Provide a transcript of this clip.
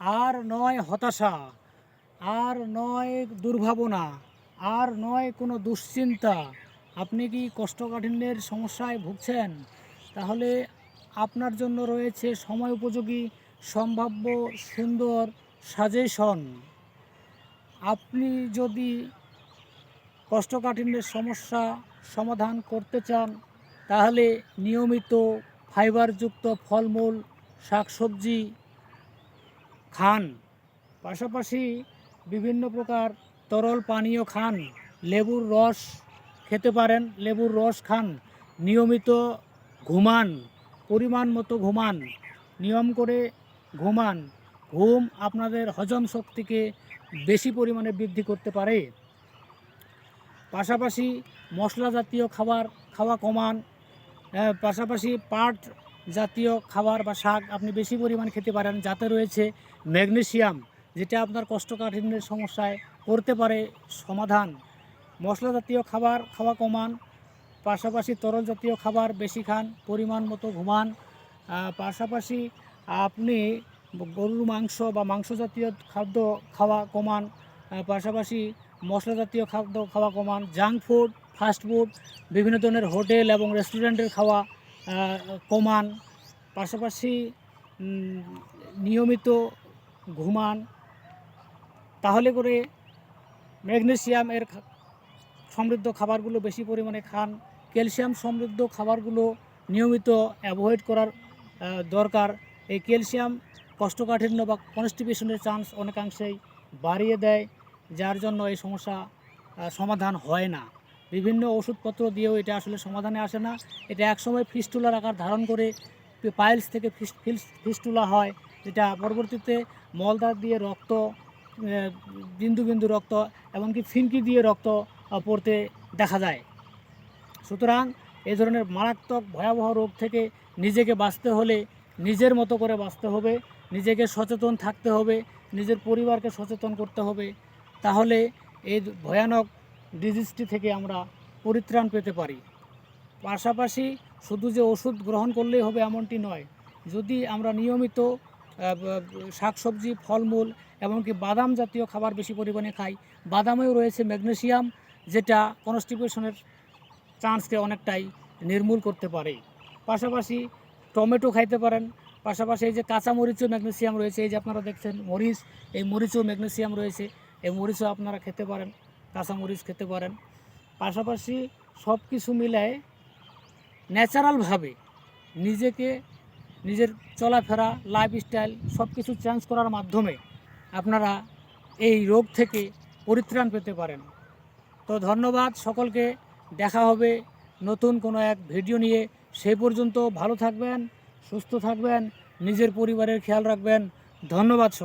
আর নয় হতাশা, আর নয় দুর্ভাবনা, আর নয় কোনো দুশ্চিন্তা। আপনি কি কোষ্ঠকাঠিন্যের সমস্যায় ভুগছেন? তাহলে আপনার জন্য রয়েছে সময় উপযোগী, সম্ভাব্য, সুন্দর সাজেশন। আপনি যদি কোষ্ঠকাঠিন্যের সমস্যা সমাধান করতে চান, তাহলে নিয়মিত ফাইবারযুক্ত ফলমূল, শাকসবজি খান। পাশাপাশি বিভিন্ন প্রকার তরল পানীয় খান, লেবুর রস খেতে পারেন। লেবুর রস খান, নিয়মিত ঘুমান, পরিমাণ মতো ঘুমান, নিয়ম করে ঘুমান। ঘুম আপনাদের হজম শক্তিকে বেশি পরিমাণে বৃদ্ধি করতে পারে। পাশাপাশি মশলা জাতীয় খাবার খাওয়া কমান। পাশাপাশি পাট জাতীয় খাবার বা শাক আপনি বেশি পরিমাণ খেতে পারেন, যাতে রয়েছে ম্যাগনেশিয়াম যেটা আপনার কোষ্ঠকাঠিন্যের সমস্যায় করতে পারে। সমাধান, মশলা জাতীয় খাবার খাওয়া কমান, পাশাপাশি তরল জাতীয় খাবার বেশি খান, পরিমাণ মতো ঘুমান। পাশাপাশি আপনি গরুর মাংস বা মাংস জাতীয় খাদ্য খাওয়া কমান পাশাপাশি মশলা জাতীয় খাদ্য খাওয়া কমান, জাঙ্ক ফুড, ফাস্ট ফুড, বিভিন্ন ধরনের হোটেল এবং রেস্টুরেন্টের খাওয়া কমান, পাশাপাশি নিয়মিত ঘুমান, তাহলে করে ম্যাগনেসিয়াম এর সমৃদ্ধ খাবারগুলো বেশি পরিমাণে খান। ক্যালসিয়াম সমৃদ্ধ খাবারগুলো নিয়মিত অ্যাভয়েড করার দরকার। এই ক্যালসিয়াম কষ্টকাঠিন্য বা কনস্টিপেশনের চান্স অনেকাংশেই বাড়িয়ে দেয়, যার জন্য এই সমস্যা সমাধান হয় না। বিভিন্ন ওষুধপত্র দিয়েও এটা আসলে সমাধানে আসে না। এটা একসময় ফিস্টুলার আকার ধারণ করে পাইলস থেকে ফিস- ফিস- ফিস্টুলা হয়। যেটা পরবর্তীতে মলদার দিয়ে রক্ত বিন্দু বিন্দু রক্ত এমনকি ফিনকি দিয়ে রক্ত পড়তে দেখা যায়। সুতরাং এ ধরনের মারাত্মক ভয়াবহ রোগ থেকে নিজেকে বাঁচতে হলে নিজের মতো করে বাঁচতে হবে, নিজেকে সচেতন থাকতে হবে, নিজের পরিবারকে সচেতন করতে হবে। তাহলে এই ভয়ানক ডিজিজটি থেকে আমরা পরিত্রাণ পেতে পারি। পাশাপাশি শুধু যে ওষুধ গ্রহণ করলেই হবে এমনটি নয়, যদি আমরা নিয়মিত শাকসবজি, ফলমূল এমনকি বাদাম জাতীয় খাবার বেশি পরিমাণে খাই, বাদামেও রয়েছে ম্যাগনেসিয়াম, যেটা কনস্টিপেশনের চান্সকে অনেকটাই নির্মূল করতে পারে। পাশাপাশি টমেটো খাইতে পারেন, পাশাপাশি এই যে কাঁচা মরিচও রয়েছে, এই যে আপনারা দেখছেন মরিচ, এই মরিচও ম্যাগনেসিয়াম রয়েছে, এই মরিচও আপনারা খেতে পারেন। কাঁচা মরিচ খেতে পারেন। পাশাপাশি সব কিছু মিলায় ন্যাচারালভাবে নিজেকে, নিজের চলাফেরা লাইফস্টাইল সব কিছু চেঞ্জ করার মাধ্যমে আপনারা এই রোগ থেকে পরিত্রাণ পেতে পারেন। তো ধন্যবাদ, সকলকে দেখা হবে নতুন কোনো এক ভিডিও নিয়ে। সেই পর্যন্ত ভালো থাকবেন, সুস্থ থাকবেন, নিজের পরিবারের খেয়াল রাখবেন। ধন্যবাদ।